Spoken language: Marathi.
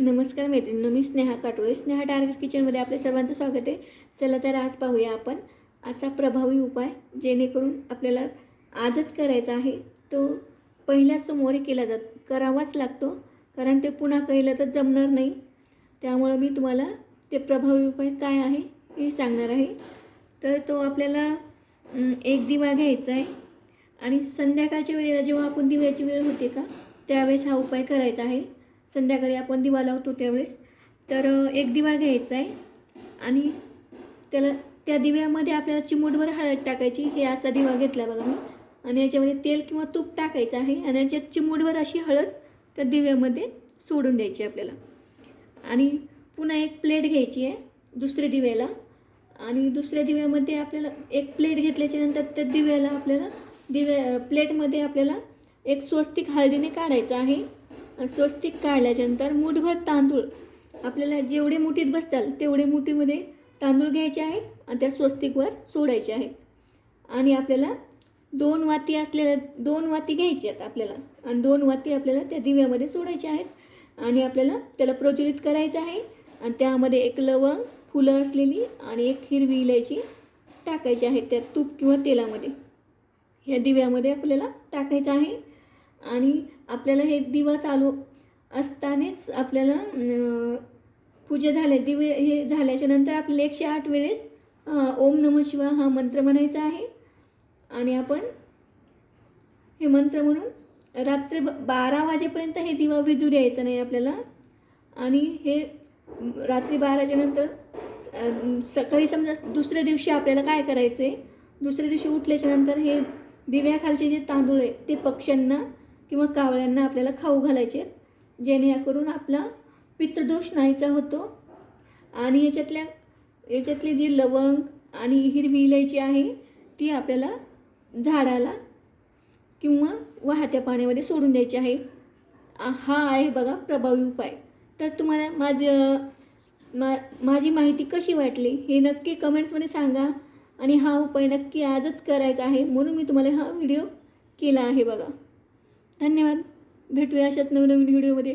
नमस्कार मैत्रिणी मी स्नेहा काटोळे. स्नेहा टार्गेट किचनमध्ये आपल्या सर्वांचं स्वागत आहे. चला तर आज पाहूया आपण असा प्रभावी उपाय जेणेकरून आपल्याला आजच करायचा आहे. तो पहिल्याच समोर केला जात करावाच लागतो. कारण ते पुन्हा केलं तर जमणार नाही. त्यामुळं मी तुम्हाला ते प्रभावी उपाय काय आहे हे सांगणार आहे. तर तो आपल्याला एक दिवा घ्यायचा आहे. आणि संध्याकाळच्या वेळेला जेव्हा आपण दिव्याची वेळ होते का त्यावेळेस हा उपाय करायचा आहे. संध्याकाळी आपण दिवा लावतो त्यावेळेस. तर एक दिवा घ्यायचा आहे. आणि त्याला त्या दिव्यामध्ये आपल्याला चिमूटभर हळद टाकायची. हे असा दिवा घेतला बघा मी. आणि याच्यामध्ये तेल किंवा तूप टाकायचं आहे. आणि याच्यात चिमूटभर अशी हळद त्या दिव्यामध्ये सोडून द्यायची आपल्याला. आणि पुन्हा एक प्लेट घ्यायची आहे दुसऱ्या दिव्याला. आणि दुसऱ्या दिव्यामध्ये आपल्याला एक प्लेट घेतल्याच्या नंतर त्या दिव्याला आपल्याला दिव्या प्लेटमध्ये आपल्याला एक स्वस्तिक हळदीने काढायचं आहे. आणि स्वस्तिक काढल्याच्यानंतर मूठभर तांदूळ. आपल्याला जेवढे मुठीत बसताल तेवढे मुठीमध्ये तांदूळ घ्यायचे आहेत आणि त्या स्वस्तिकवर सोडायचे आहेत. आणि आपल्याला दोन वाती असलेल्या दोन वाती घ्यायच्या आहेत आपल्याला. आणि दोन वाती आपल्याला त्या दिव्यामध्ये सोडायच्या आहेत. आणि आपल्याला त्याला प्रज्वलित करायचं आहे. आणि त्यामध्ये एक लवंग फुलं असलेली आणि एक हिरवी इलायची टाकायची आहे त्या तूप किंवा तेलामध्ये. ह्या दिव्यामध्ये आपल्याला टाकायचं आहे. आणि आपल्याला हे दिवा चालू असतानाच आपल्याला पूजा झाले दिवे हे झाल्याच्यानंतर आपल्याला एकशे आठ वेळेस ओम नम शिवा हा मंत्र म्हणायचा आहे. आणि आपण हे मंत्र म्हणून रात्री ब- बारा वाजेपर्यंत हे दिवा विजू द्यायचा नाही आपल्याला. आणि हे रात्री बाराच्या नंतर सकाळी समजा दुसऱ्या दिवशी आपल्याला काय करायचं आहे दुसऱ्या दिवशी उठल्याच्या नंतर हे दिव्याखालचे जे तांदूळ आहे ते पक्ष्यांना किंवा कावळ्यांना आपल्याला खाऊ घालायचे आहेत. जेणेकरून आपला पितृदोष नाहीसा होतो. आणि याच्यातल्या याच्यातली जी लवंग आणि हिरवी इलायची आहे ती आपल्याला झाडाला किंवा वाहत्या पाण्यामध्ये सोडून द्यायची आहे. हा आहे बघा प्रभावी उपाय. तर तुम्हाला माझं मा माझी माहिती कशी वाटली हे नक्की कमेंट्समध्ये सांगा. आणि हा उपाय नक्की आजच करायचा आहे म्हणून मी तुम्हाला हा व्हिडिओ केला आहे बघा. धन्यवाद. भेटूया अशाच नवनवीन व्हिडिओमध्ये.